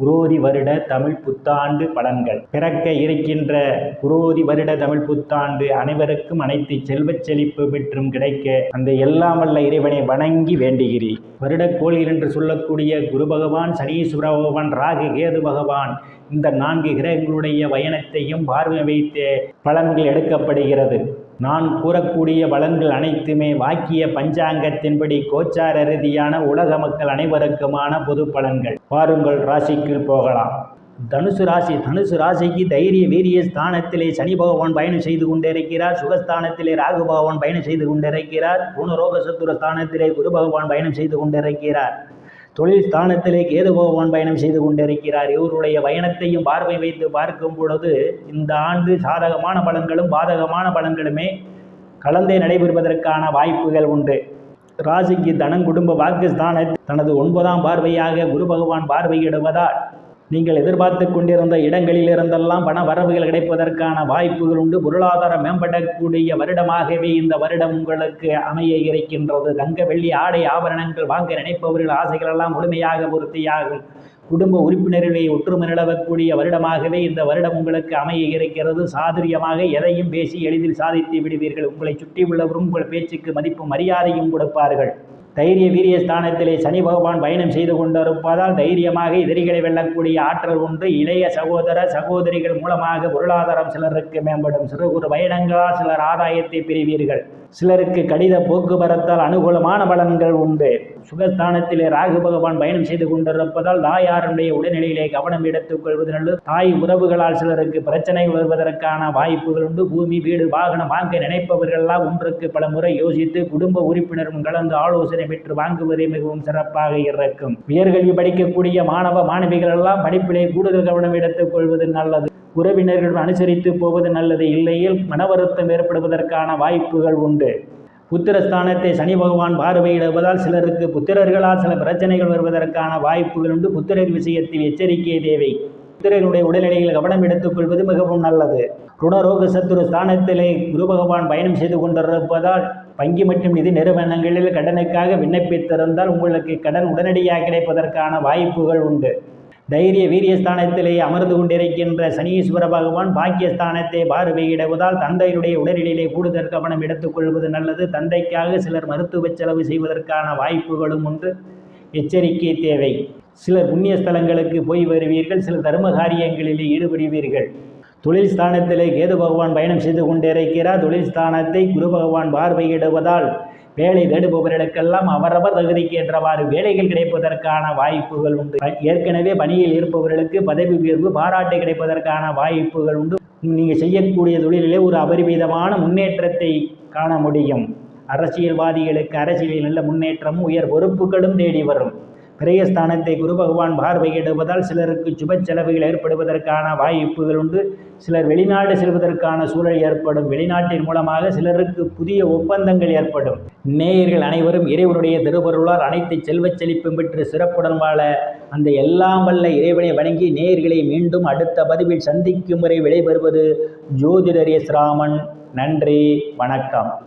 குரோதி வருட தமிழ் புத்தாண்டு பலன்கள். பிறக்க இருக்கின்ற குரோதி வருட தமிழ் புத்தாண்டு அனைவருக்கும் அனைத்து செல்வச் செழிப்பு பெற்றும் கிடைக்க அந்த எல்லாம் வல்ல இறைவனை வணங்கி வேண்டுகிறேன். வருடக்கோள் என்று சொல்லக்கூடிய குரு பகவான் சனீஸ்வர பகவான் ராகு கேது பகவான் இந்த நான்கு கிரகங்களுடைய பயணத்தையும் பார்வை வைத்து பலன்கள் எடுக்கப்படுகிறது. நான் கூறக்கூடிய பலன்கள் அனைத்துமே வாக்கிய பஞ்சாங்கத்தின்படி கோச்சார ரீதியான உலக மக்கள் அனைவருக்குமான பொது பலன்கள். பாருங்கள் ராசிக்கு போகலாம். தனுசு ராசி தனுசு ராசிக்கு தைரிய வீரிய ஸ்தானத்திலே சனி பகவான் பயணம் செய்து கொண்டிருக்கிறார். சுகஸ்தானத்திலே ராகு பகவான் பயணம் செய்து கொண்டிருக்கிறார். குணரோக சத்துர ஸ்தானத்திலே குரு பகவான் பயணம் செய்து கொண்டிருக்கிறார். தொழில் ஸ்தானத்திலே கேது பகவான் பயணம் செய்து கொண்டிருக்கிறார். இவருடைய பயணத்தையும் பார்வை வைத்து பார்க்கும் பொழுது இந்த ஆண்டு சாதகமான பலன்களும் பாதகமான பலன்களுமே கலந்தே நடைபெறுவதற்கான வாய்ப்புகள் உண்டு. ராசிக்கு தனங்குடும்ப வாக்குஸ்தான தனது ஒன்பதாம் பார்வையாக குரு பகவான் பார்வையிடுவதால் நீங்கள் எதிர்பார்த்து கொண்டிருந்த இடங்களில் இருந்தெல்லாம் பண வரவுகள் கிடைப்பதற்கான வாய்ப்புகள் உண்டு. பொருளாதாரம் மேம்படக்கூடிய வருடமாகவே இந்த வருடம் உங்களுக்கு அமைய இருக்கின்றது. தங்க வெள்ளி ஆடை ஆபரணங்கள் வாங்க நினைப்பவர்கள் ஆசைகள் எல்லாம் முழுமையாக பூர்த்தியாகும். குடும்ப உறுப்பினர்களை ஒற்றுமை நிலவக்கூடிய வருடமாகவே இந்த வருடம் உங்களுக்கு அமைய இருக்கிறது சாதுரியமாக எதையும் பேசி எளிதில் சாதித்து விடுவீர்கள். உங்களை சுற்றியுள்ளவரும் உங்கள் பேச்சுக்கு மதிப்பும் மரியாதையும் கொடுப்பார்கள். தைரிய வீரிய ஸ்தானத்திலே சனி பகவான் பயணம் செய்து கொண்டிருப்பதால் தைரியமாக எதிரிகளை வெல்லக்கூடிய ஆற்றல் உண்டு. இளைய சகோதர சகோதரிகள் மூலமாக பொருளாதாரம் சிலருக்கு மேம்படும். சிறு குறு பயணங்களால் சிலர் ஆதாயத்தை பெறுவீர்கள். சிலருக்கு கடித போக்குவரத்தால் அனுகூலமான பலன்கள் உண்டு. சுகஸ்தானத்திலே ராகு பகவான் பயணம் செய்து கொண்டிருப்பதால் தாயாருடைய உடல்நிலையிலே கவனம் எடுத்துக் கொள்வது நல்லது. தாய் உறவுகளால் சிலருக்கு பிரச்சனை வருவதற்கான வாய்ப்புகள் உண்டு. பூமி வீடு வாகனம் வாங்க நினைப்பவர்கள்லாம் ஒன்றுக்கு பல முறை யோசித்து குடும்ப உறுப்பினரும் கலந்து ஆலோசனை பெற்று வாங்குவதே மிகவும் சிறப்பாக இருக்கும். உயர்கல்வி படிக்கக்கூடிய மாணவ மாணவிகள் எல்லாம் படிப்பிலே கூடுதல் கவனம் எடுத்துக் கொள்வது நல்லது. உறவினர்கள் அனுசரித்து போவது நல்லது. இல்லையில் மன வருத்தம் ஏற்படுவதற்கான வாய்ப்புகள் உண்டு. புத்திரஸ்தானத்தை சனி பகவான் பார்வையிடுவதால் சிலருக்கு புத்திரர்களால் சில பிரச்சனைகள் வருவதற்கான வாய்ப்புகள் உண்டு. புத்திரர் விஷயத்தில் எச்சரிக்கை தேவை. புத்திரனுடைய உடல்நிலையில் கவனம் எடுத்துக்கொள்வது மிகவும் நல்லது. ருணரோக சத்துரு ஸ்தானத்திலே குரு பகவான் பயணம் செய்து கொண்டிருப்பதால் வங்கி மற்றும் நிதி நிறுவனங்களில் கடனுக்காக விண்ணப்பித்திருந்தால் உங்களுக்கு கடன் உடனடியாக கிடைப்பதற்கான வாய்ப்புகள் உண்டு. தைரிய வீரியஸ்தானத்திலே அமர்ந்து கொண்டிருக்கின்ற சனீஸ்வர பகவான் பாக்கியஸ்தானத்தை பார்வையிடுவதால் தந்தையுடைய உடலிலே கூடுதல் கவனம் எடுத்துக்கொள்வது நல்லது. தந்தைக்காக சிலர் மருத்துவ செலவு செய்வதற்கான வாய்ப்புகளும் உண்டு. எச்சரிக்கை தேவை. சிலர் புண்ணிய ஸ்தலங்களுக்கு போய் வருவீர்கள். சில தர்ம காரியங்களிலே ஈடுபடுவீர்கள். தொழில் ஸ்தானத்திலே கேது பகவான் பயணம் செய்து கொண்டிருக்கிறார். தொழில் ஸ்தானத்தை குரு பகவான் பார்வையிடுவதால் வேலை தேடுபவர்களுக்கெல்லாம் அவரவர் தகுதிக்கு ஏற்றவாறு வேலைகள் கிடைப்பதற்கான வாய்ப்புகள் உண்டு. ஏற்கனவே பணியில் இருப்பவர்களுக்கு பதவி உயர்வு பாராட்டு கிடைப்பதற்கான வாய்ப்புகள் உண்டு. நீங்கள் செய்யக்கூடிய தொழிலிலே ஒரு அபரிமிதமான முன்னேற்றத்தை காண முடியும். அரசியல்வாதிகளுக்கு அரசியலில் நல்ல முன்னேற்றமும் உயர் பொறுப்புகளும் தேடி வரும். பிரயஸ்தானத்தை குரு பகவான் பார்வையிடுவதால் சிலருக்கு சுப செலவுகள் ஏற்படுவதற்கான வாய்ப்புகள் உண்டு. சிலர் வெளிநாடு செல்வதற்கான சூழல் ஏற்படும். வெளிநாட்டின் மூலமாக சிலருக்கு புதிய ஒப்பந்தங்கள் ஏற்படும். நேயர்கள் அனைவரும் இறைவனுடைய திருவருளால் அனைத்து செல்வச் செழிப்பும் பெற்று சிறப்புடன் வாழ அந்த எல்லாம் வல்ல இறைவனை வணங்கி நேயர்களை மீண்டும் அடுத்த பதிவில் சந்திக்கும் வரை விடைபெறுவது ஜோதிடர் எஸ் ராமன். நன்றி. வணக்கம்.